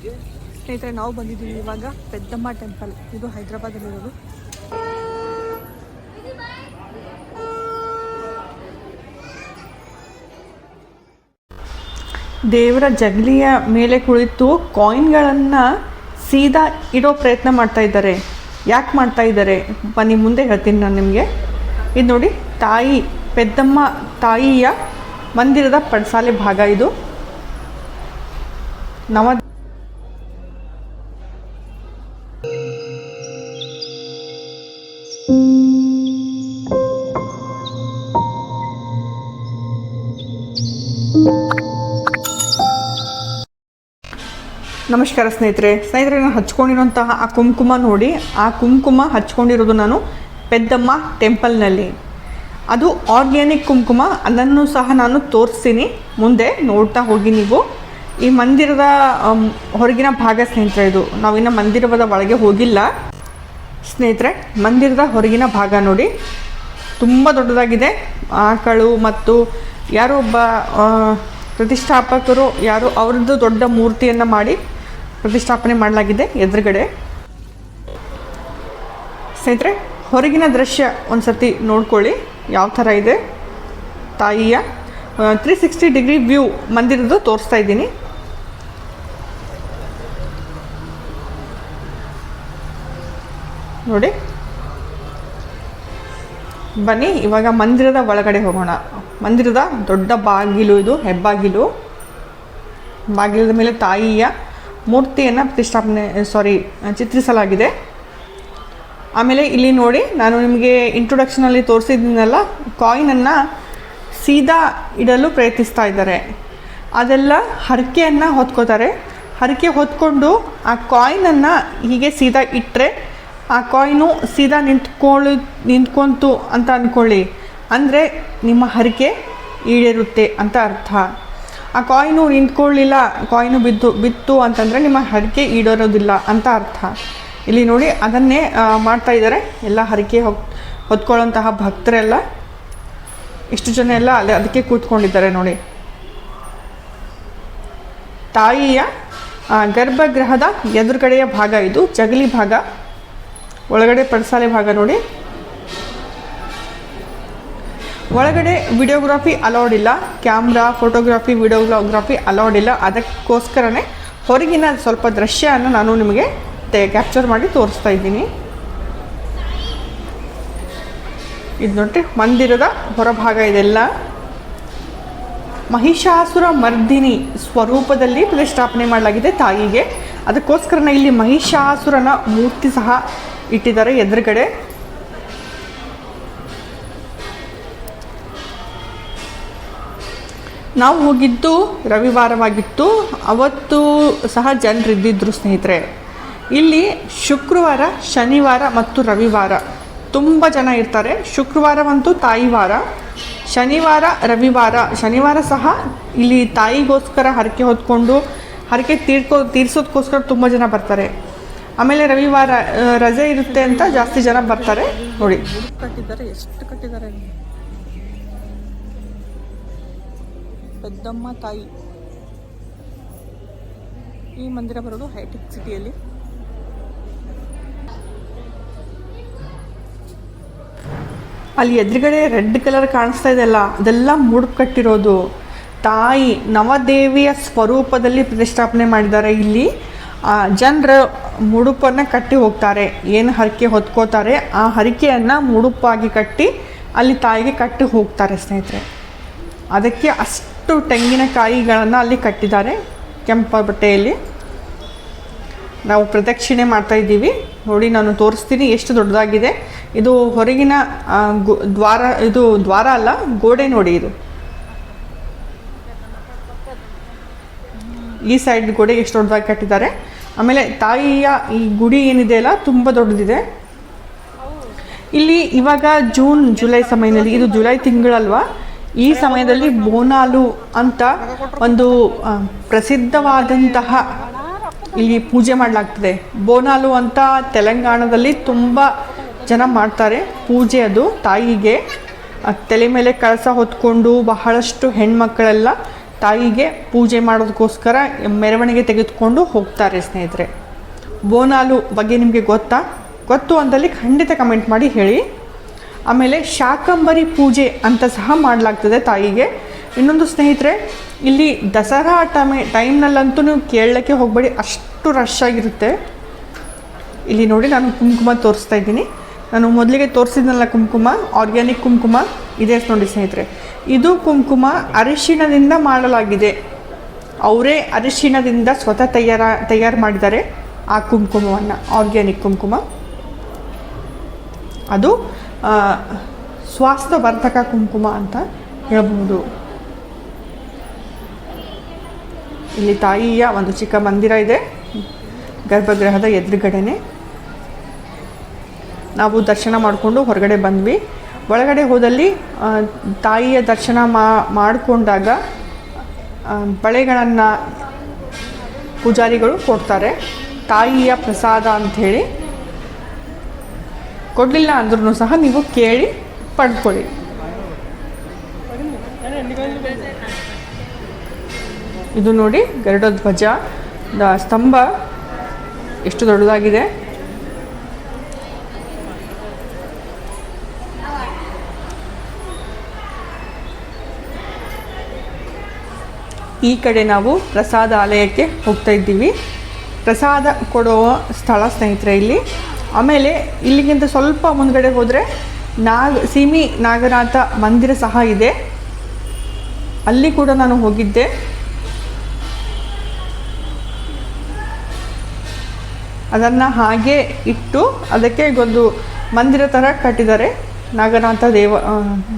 ಸ್ನೇಹಿತರೆ, ನಾವು ಬಂದಿದ್ದೀವಿ ಇವಾಗ ಪೆದ್ದಮ್ಮ ಟೆಂಪಲ್. ಇದು ಹೈದರಾಬಾದಲ್ಲಿರೋದು. ದೇವರ ಜಗಲಿಯ ಮೇಲೆ ಕುಳಿತು ಕಾಯಿನ್ಗಳನ್ನು ಸೀದಾ ಇಡೋ ಪ್ರಯತ್ನ ಮಾಡ್ತಾ ಇದ್ದಾರೆ. ಯಾಕೆ ಮಾಡ್ತಾ ಇದ್ದಾರೆ? ಬನ್ನಿ, ಮುಂದೆ ಹೇಳ್ತೀನಿ ನಾನು ನಿಮಗೆ. ಇದು ನೋಡಿ, ತಾಯಿ, ಪೆದ್ದಮ್ಮ ತಾಯಿಯ ಮಂದಿರದ ಪಡಸಾಲೆ ಭಾಗ ಇದು. ನವ ನಮಸ್ಕಾರ ಸ್ನೇಹಿತರೆ. ಸ್ನೇಹಿತರೆ ನಾನು ಹಚ್ಕೊಂಡಿರೋಂತಹ ಆ ಕುಂಕುಮ ನೋಡಿ. ಆ ಕುಂಕುಮ ಹಚ್ಕೊಂಡಿರೋದು ನಾನು ಪೆದ್ದಮ್ಮ ಟೆಂಪಲ್ನಲ್ಲಿ. ಅದು ಆರ್ಗ್ಯಾನಿಕ್ ಕುಂಕುಮ. ಅದನ್ನು ಸಹ ನಾನು ತೋರಿಸ್ತೀನಿ. ಮುಂದೆ ನೋಡ್ತಾ ಹೋಗಿ ನೀವು. ಈ ಮಂದಿರದ ಹೊರಗಿನ ಭಾಗ ಸ್ನೇಹಿತರೆ ಇದು. ನಾವಿನ್ನು ಮಂದಿರದ ಒಳಗೆ ಹೋಗಿಲ್ಲ. ಸ್ನೇಹಿತರೆ, ಮಂದಿರದ ಹೊರಗಿನ ಭಾಗ ನೋಡಿ. ತುಂಬ ದೊಡ್ಡದಾಗಿದೆ. ಆಕಳು ಮತ್ತು ಯಾರೋ ಒಬ್ಬ ಪ್ರತಿಷ್ಠಾಪಕರು, ಯಾರು ಅವ್ರದ್ದು ದೊಡ್ಡ ಮೂರ್ತಿಯನ್ನು ಮಾಡಿ ಪ್ರತಿಷ್ಠಾಪನೆ ಮಾಡಲಾಗಿದೆ. ಎದುರುಗಡೆ ಸ್ನೇಹಿತರೆ, ಹೊರಗಿನ ದೃಶ್ಯ ಒಂದು ಸರ್ತಿ ನೋಡ್ಕೊಳ್ಳಿ. ಯಾವ ಥರ ಇದೆ? ತಾಯಿಯ ತ್ರೀ ಸಿಕ್ಸ್ಟಿ ಡಿಗ್ರಿ ವ್ಯೂ ಮಂದಿರದ್ದು ತೋರಿಸ್ತಾ ಇದ್ದೀನಿ. ನೋಡಿ. ಬನ್ನಿ, ಇವಾಗ ಮಂದಿರದ ಒಳಗಡೆ ಹೋಗೋಣ. ಮಂದಿರದ ದೊಡ್ಡ ಬಾಗಿಲು ಇದು, ಹೆಬ್ಬಾಗಿಲು. ಬಾಗಿಲದ ಮೇಲೆ ತಾಯಿಯ ಮೂರ್ತಿಯನ್ನು ಪ್ರತಿಷ್ಠಾಪನೆ ಸಾರಿ ಚಿತ್ರಿಸಲಾಗಿದೆ. ಆಮೇಲೆ ಇಲ್ಲಿ ನೋಡಿ, ನಾನು ನಿಮಗೆ ಇಂಟ್ರೊಡಕ್ಷನಲ್ಲಿ ತೋರಿಸಿದ್ದೀನಲ್ಲ ಕಾಯಿನನ್ನು ಸೀದಾ ಇಡಲು ಪ್ರಯತ್ನಿಸ್ತಾ ಇದ್ದಾರೆ. ಅದೆಲ್ಲ ಹರಕೆಯನ್ನು ಹೊತ್ಕೋತಾರೆ. ಹರಕೆ ಹೊತ್ಕೊಂಡು ಆ ಕಾಯಿನನ್ನು ಹೀಗೆ ಸೀದಾ ಇಟ್ಟರೆ ಆ ಕಾಯಿನು ಸೀದಾ ನಿಂತ್ಕೊಳ್ಳಿ ನಿಂತ್ಕೊಂತು ಅಂತ ಅಂದ್ಕೊಳ್ಳಿ ಅಂದರೆ ನಿಮ್ಮ ಹರಕೆ ಈಡೇರುತ್ತೆ ಅಂತ ಅರ್ಥ. ಆ ಕಾಯಿನು ನಿಂತ್ಕೊಳ್ಳಿಲ್ಲ, ಕಾಯಿನು ಬಿದ್ದು, ಬಿತ್ತು ಅಂತಂದರೆ ನಿಮ್ಮ ಹರಕೆ ಈಡೇರೋದಿಲ್ಲ ಅಂತ ಅರ್ಥ. ಇಲ್ಲಿ ನೋಡಿ, ಅದನ್ನೇ ಮಾಡ್ತಾ ಇದ್ದಾರೆ ಎಲ್ಲ ಹರಕೆ ಹೊ ಹೊತ್ಕೊಳ್ಳೋಂತಹ ಭಕ್ತರೆಲ್ಲ ಇಷ್ಟು ಜನ ಎಲ್ಲ ಅಲ್ಲಿ ಅದಕ್ಕೆ ಕೂತ್ಕೊಂಡಿದ್ದಾರೆ ನೋಡಿ. ತಾಯಿಯ ಗರ್ಭಗೃಹದ ಎದುರುಗಡೆಯ ಭಾಗ ಇದು, ಜಗಲಿ ಭಾಗ, ಒಳಗಡೆ ಪಡಸಾಲೆ ಭಾಗ ನೋಡಿ. ಒಳಗಡೆ ವಿಡಿಯೋಗ್ರಾಫಿ ಅಲೌಡ್ ಇಲ್ಲ ಕ್ಯಾಮ್ರಾ ಫೋಟೋಗ್ರಾಫಿ ವಿಡಿಯೋಗ್ರಾಫಿ ಅಲೌಡ್ ಇಲ್ಲ. ಅದಕ್ಕೋಸ್ಕರನೇ ಹೊರಗಿನ ಸ್ವಲ್ಪ ದೃಶ್ಯವನ್ನು ನಾನು ನಿಮಗೆ ಕ್ಯಾಪ್ಚರ್ ಮಾಡಿ ತೋರಿಸ್ತಾ ಇದ್ದೀನಿ. ಇದು ನೋಡ್ರಿ, ಮಂದಿರದ ಹೊರಭಾಗ ಇದೆಲ್ಲ. ಮಹಿಷಾಸುರ ಮರ್ದಿನಿ ಸ್ವರೂಪದಲ್ಲಿ ಪ್ರತಿಷ್ಠಾಪನೆ ಮಾಡಲಾಗಿದೆ ತಾಯಿಗೆ. ಅದಕ್ಕೋಸ್ಕರನೇ ಇಲ್ಲಿ ಮಹಿಷಾಸುರನ ಮೂರ್ತಿ ಸಹ ಇಟ್ಟಿದ್ದಾರೆ ಎದುರುಗಡೆ. ನಾವು ಹೋಗಿದ್ದು ರವಿವಾರವಾಗಿತ್ತು. ಅವತ್ತು ಸಹ ಜನರಿದ್ದಿದ್ರು ಸ್ನೇಹಿತರೆ. ಇಲ್ಲಿ ಶುಕ್ರವಾರ, ಶನಿವಾರ ಮತ್ತು ರವಿವಾರ ತುಂಬ ಜನ ಇರ್ತಾರೆ. ಶುಕ್ರವಾರವಂತೂ ತಾಯಿ ವಾರ. ಶನಿವಾರ, ರವಿವಾರ. ಶನಿವಾರ ಸಹ ಇಲ್ಲಿ ತಾಯಿಗೋಸ್ಕರ ಹರಕೆ ಹೊತ್ಕೊಂಡು, ಹರಕೆ ತೀರ್ಕೋ ತೀರ್ಸೋದಕ್ಕೋಸ್ಕರ ತುಂಬ ಜನ ಬರ್ತಾರೆ. ಆಮೇಲೆ ರವಿವಾರ, ರಜೆ ಇರುತ್ತೆ ಅಂತ ಜಾಸ್ತಿ ಜನ ಬರ್ತಾರೆ. ನೋಡಿ. ಎಷ್ಟು ಕಟ್ಟಿದ್ದಾರೆ ಪೆದ್ದಮ್ಮ ತಾಯಿ. ಈ ಮಂದಿರ ಬರೋದು ಹೈಟೆಕ್ ಸಿಟಿಯಲ್ಲಿ. ಅಲ್ಲಿ ಎದುರುಗಡೆ ರೆಡ್ ಕಲರ್ ಕಾಣಿಸ್ತಾ ಇದೆಯಲ್ಲ ಅದೆಲ್ಲ ಮುಡುಕು ಕಟ್ಟಿರೋದು. ತಾಯಿ ನವದೇವಿಯ ಸ್ವರೂಪದಲ್ಲಿ ಪ್ರತಿಷ್ಠಾಪನೆ ಮಾಡಿದ್ದಾರೆ ಇಲ್ಲಿ. ಜನರು ಮುಡುಪನ್ನು ಕಟ್ಟಿ ಹೋಗ್ತಾರೆ. ಏನು ಹರಕೆ ಹೊತ್ಕೋತಾರೆ, ಆ ಹರಕೆಯನ್ನು ಮುಡುಪಾಗಿ ಕಟ್ಟಿ ಅಲ್ಲಿ ತಾಯಿಗೆ ಕಟ್ಟಿ ಹೋಗ್ತಾರೆ ಸ್ನೇಹಿತರೆ. ಅದಕ್ಕೆ ಅಷ್ಟು ತೆಂಗಿನಕಾಯಿಗಳನ್ನು ಅಲ್ಲಿ ಕಟ್ಟಿದ್ದಾರೆ ಕೆಂಪ ಬಟ್ಟೆಯಲ್ಲಿ ನಾವು ಪ್ರದಕ್ಷಿಣೆ ಮಾಡ್ತಾ ಇದ್ದೀವಿ. ನೋಡಿ, ನಾನು ತೋರಿಸ್ತೀನಿ ಎಷ್ಟು ದೊಡ್ಡದಾಗಿದೆ. ಇದು ಹೊರಗಿನ ದ್ವಾರ, ಇದು ದ್ವಾರ ಅಲ್ಲ, ಗೋಡೆ ನೋಡಿ ಇದು. ಈ ಸೈಡ್ ಗೋಡೆ ಎಷ್ಟು ದೊಡ್ಡದಾಗಿ ಕಟ್ಟಿದ್ದಾರೆ. ಆಮೇಲೆ ತಾಯಿಯ ಈ ಗುಡಿ ಏನಿದೆ ಅಲ್ಲ, ತುಂಬ ದೊಡ್ಡದಿದೆ. ಇಲ್ಲಿ ಇವಾಗ ಜೂನ್, ಜುಲೈ ಸಮಯದಲ್ಲಿ, ಇದು ಜುಲೈ ತಿಂಗಳಲ್ವಾ? ಈ ಸಮಯದಲ್ಲಿ ಬೋನಾಲು ಅಂತ ಒಂದು ಪ್ರಸಿದ್ಧವಾದಂತಹ ಇಲ್ಲಿ ಪೂಜೆ ಮಾಡಲಾಗ್ತದೆ. ಬೋನಾಲು ಅಂತ ತೆಲಂಗಾಣದಲ್ಲಿ ತುಂಬ ಜನ ಮಾಡ್ತಾರೆ. ಪೂಜೆ ಅದು ತಾಯಿಗೆ. ತಲೆ ಮೇಲೆ ಕಳಸ ಹೊತ್ಕೊಂಡು ಬಹಳಷ್ಟು ಹೆಣ್ಮಕ್ಕಳೆಲ್ಲ ತಾಯಿಗೆ ಪೂಜೆ ಮಾಡೋದಕ್ಕೋಸ್ಕರ ಮೆರವಣಿಗೆ ತೆಗೆದುಕೊಂಡು ಹೋಗ್ತಾರೆ ಸ್ನೇಹಿತರೆ. ಬೋನಾಲು ಬಗ್ಗೆ ನಿಮಗೆ ಗೊತ್ತಾ? ಗೊತ್ತು ಅಂತಲ್ಲಿ ಖಂಡಿತ ಕಮೆಂಟ್ ಮಾಡಿ ಹೇಳಿ. ಆಮೇಲೆ ಶಾಕಂಬರಿ ಪೂಜೆ ಅಂತ ಸಹ ಮಾಡಲಾಗ್ತದೆ ತಾಯಿಗೆ. ಇನ್ನೊಂದು ಸ್ನೇಹಿತರೆ, ಇಲ್ಲಿ ದಸರಾ ಟಮೆ ಟೈಮ್ನಲ್ಲಂತೂ ನೀವು ಕೇಳಲಿಕ್ಕೆ ಹೋಗಬೇಡಿ, ಅಷ್ಟು ರಶ್ ಆಗಿರುತ್ತೆ. ಇಲ್ಲಿ ನೋಡಿ ನಾನು ಕುಂಕುಮ ತೋರಿಸ್ತಾ ಇದ್ದೀನಿ. ನಾನು ಮೊದಲಿಗೆ ತೋರಿಸಿದ್ನಲ್ಲ ಕುಂಕುಮ ಆರ್ಗ್ಯಾನಿಕ್ ಕುಂಕುಮ, ಇದೆ ನೋಡಿ ಸ್ನೇಹಿತರೆ. ಇದು ಕುಂಕುಮ ಅರಿಶಿಣದಿಂದ ಮಾಡಲಾಗಿದೆ. ಅವರೇ ಅರಿಶಿಣದಿಂದ ಸ್ವತಃ ತಯಾರ, ತಯಾರು ಮಾಡಿದ್ದಾರೆ ಆ ಕುಂಕುಮವನ್ನು ಆರ್ಗ್ಯಾನಿಕ್ ಕುಂಕುಮ. ಅದು ಸ್ವಾಸ್ಥ್ಯವರ್ಧಕ ಕುಂಕುಮ ಅಂತ ಹೇಳಬಹುದು ಇಲ್ಲಿ ತಾಯಿಯ ಒಂದು ಚಿಕ್ಕ ಮಂದಿರ ಇದೆ. ಗರ್ಭಗೃಹದ ಎದುರುಗಡೆನೆ. ನಾವು ದರ್ಶನ ಮಾಡಿಕೊಂಡು ಹೊರಗಡೆ ಬಂದ್ವಿ. ಒಳಗಡೆ ಹೋದಲ್ಲಿ ತಾಯಿಯ ದರ್ಶನ ಮಾಡಿಕೊಂಡಾಗ ಬಳೆಗಳನ್ನು ಪೂಜಾರಿಗಳು ಕೊಡ್ತಾರೆ. ತಾಯಿಯ ಪ್ರಸಾದ ಅಂಥೇಳಿ ಕೊಡಲಿಲ್ಲ ಅಂದ್ರೂ ಸಹ ನೀವು ಕೇಳಿ ಪಡ್ಕೊಳ್ಳಿ. ಇದು ನೋಡಿ ಗರುಡ ಧ್ವಜ ದ ಸ್ತಂಭ ಎಷ್ಟು ದೊಡ್ಡದಾಗಿದೆ. ಈ ಕಡೆ ನಾವು ಪ್ರಸಾದ ಆಲಯಕ್ಕೆ ಹೋಗ್ತಾ ಇದ್ದೀವಿ. ಪ್ರಸಾದ ಕೊಡುವ ಸ್ಥಳ ಸ್ನೇಹಿತರೆ ಇಲ್ಲಿ. ಆಮೇಲೆ ಇಲ್ಲಿಗಿಂತ ಸ್ವಲ್ಪ ಮುಂದ್ಗಡೆ ಹೋದರೆ ನಾಗ, ಸೀಮಿ ನಾಗನಾಥ ಮಂದಿರ ಸಹ ಇದೆ. ಅಲ್ಲಿ ಕೂಡ ನಾನು ಹೋಗಿದ್ದೆ. ಅದನ್ನು ಹಾಗೆ ಇಟ್ಟು ಅದಕ್ಕೆ ಒಂದು ಮಂದಿರ ಥರ ಕಟ್ಟಿದ್ದಾರೆ ನಾಗನಾಥ ದೇವ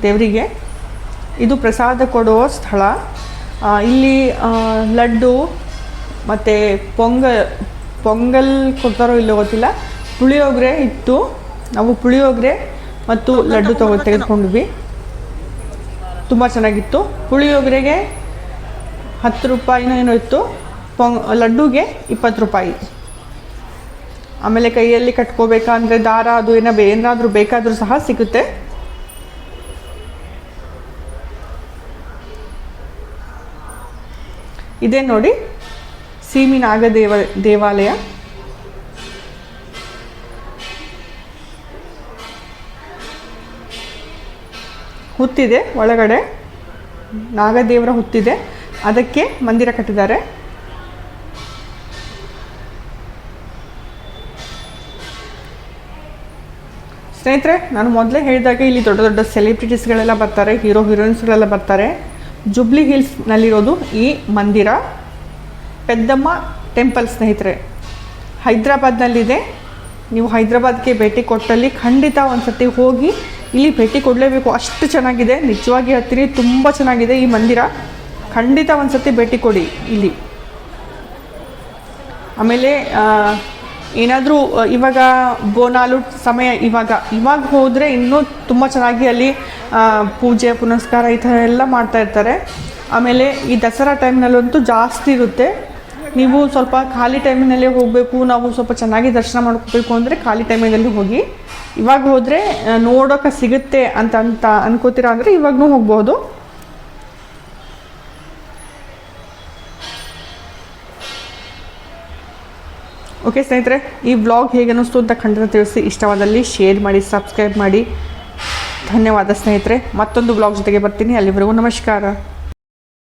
ದೇವರಿಗೆ. ಇದು ಪ್ರಸಾದ ಕೊಡುವ ಸ್ಥಳ. ಇಲ್ಲಿ ಲಡ್ಡು ಮತ್ತು ಪೊಂಗಲ್ ಪೊಂಗಲ್ ಕೊಡ್ತಾರೋ ಇಲ್ಲೋ ಗೊತ್ತಿಲ್ಲ. ಪುಳಿಯೋಗರೆ ಇತ್ತು ನಾವು ಪುಳಿಯೋಗರೆ ಮತ್ತು ಲಡ್ಡು ತಗೋ ತೆಗೆದುಕೊಂಡ್ವಿ ತುಂಬ ಚೆನ್ನಾಗಿತ್ತು. ಪುಳಿಯೋಗರೆಗೆ ಹತ್ತು ರೂಪಾಯಿನೋ ಏನೋ ಇತ್ತು. ಪೊಂಗ್ ಲಡ್ಡುಗೆ ಇಪ್ಪತ್ತು ರೂಪಾಯಿ. ಆಮೇಲೆ ಕೈಯಲ್ಲಿ ಕಟ್ಕೋಬೇಕಂದ್ರೆ ದಾರ ಅದು ಏನೋ ಏನಾದರೂ ಬೇಕಾದರೂ ಸಹ ಸಿಗುತ್ತೆ. ಇದೇ ನೋಡಿ ಸೀಮಿನಾಗ ನಾಗದೇವ ದೇವಾಲಯ. ಹುತ್ತಿದೆ ಒಳಗಡೆ. ನಾಗದೇವರ ಹುತ್ತಿದೆ. ಅದಕ್ಕೆ ಮಂದಿರ ಕಟ್ಟಿದ್ದಾರೆ. ಸ್ನೇಹಿತರೆ, ನಾನು ಮೊದಲೇ ಹೇಳಿದಾಗ ಇಲ್ಲಿ ದೊಡ್ಡ ದೊಡ್ಡ ಸೆಲೆಬ್ರಿಟೀಸ್ಗಳೆಲ್ಲ ಬರ್ತಾರೆ ಹೀರೋ ಹೀರೋಯಿನ್ಸ್ಗಳೆಲ್ಲ ಬರ್ತಾರೆ. ಜುಬ್ಲಿ ಹಿಲ್ಸ್ನಲ್ಲಿರೋದು ಈ ಮಂದಿರ. ಪೆದ್ದಮ್ಮ ಟೆಂಪಲ್ ಸ್ನೇಹಿತರೆ, ಹೈದ್ರಾಬಾದ್ನಲ್ಲಿದೆ. ನೀವು ಹೈದ್ರಾಬಾದ್ಗೆ ಭೇಟಿ ಕೊಟ್ಟಲ್ಲಿ ಖಂಡಿತ ಒಂದು ಸರ್ತಿ ಹೋಗಿ ಇಲ್ಲಿ ಭೇಟಿ ಕೊಡಲೇಬೇಕು. ಅಷ್ಟು ಚೆನ್ನಾಗಿದೆ. ನಿಜವಾಗಿ ಹತ್ತಿರಿ, ತುಂಬ ಚೆನ್ನಾಗಿದೆ ಈ ಮಂದಿರ. ಖಂಡಿತ ಒಂದು ಸತಿ ಭೇಟಿ ಕೊಡಿ ಇಲ್ಲಿ. ಆಮೇಲೆ ಏನಾದರೂ ಇವಾಗ ಬೋನಾಲು ಸಮಯ ಇವಾಗ. ಇವಾಗ ಹೋದರೆ ಇನ್ನೂ ತುಂಬ ಚೆನ್ನಾಗಿ ಅಲ್ಲಿ ಪೂಜೆ, ಪುನಸ್ಕಾರ ಈ ಥರ ಎಲ್ಲ ಮಾಡ್ತಾ ಇರ್ತಾರೆ. ಆಮೇಲೆ ಈ ದಸರಾ ಟೈಮ್ನಲ್ಲಂತೂ ಜಾಸ್ತಿ ಇರುತ್ತೆ. ನೀವು ಸ್ವಲ್ಪ ಖಾಲಿ ಟೈಮಿನಲ್ಲೇ ಹೋಗಬೇಕು. ನಾವು ಸ್ವಲ್ಪ ಚೆನ್ನಾಗಿ ದರ್ಶನ ಮಾಡ್ಕೋಬೇಕು ಅಂದರೆ ಖಾಲಿ ಟೈಮಿನಲ್ಲಿ ಹೋಗಿ. ಇವಾಗ ಹೋದರೆ ನೋಡೋಕೆ ಸಿಗುತ್ತೆ ಅಂತ ಅಂತ ಅನ್ಕೋತೀರ ಅಂದರೆ ಇವಾಗೂ ಹೋಗ್ಬೋದು. ಓಕೆ ಸ್ನೇಹಿತರೆ, ಈ ವ್ಲಾಗ್ ಹೇಗೆ ಅನ್ನಿಸ್ತು ಅಂತ ಖಂಡಿತ ತಿಳಿಸಿ. ಇಷ್ಟವಾದಲ್ಲಿ ಶೇರ್ ಮಾಡಿ ಸಬ್ಸ್ಕ್ರೈಬ್ ಮಾಡಿ. ಧನ್ಯವಾದ ಸ್ನೇಹಿತರೆ. ಮತ್ತೊಂದು ವ್ಲಾಗ್ ಜೊತೆಗೆ ಬರ್ತೀನಿ. ಅಲ್ಲಿವರೆಗೂ ನಮಸ್ಕಾರ.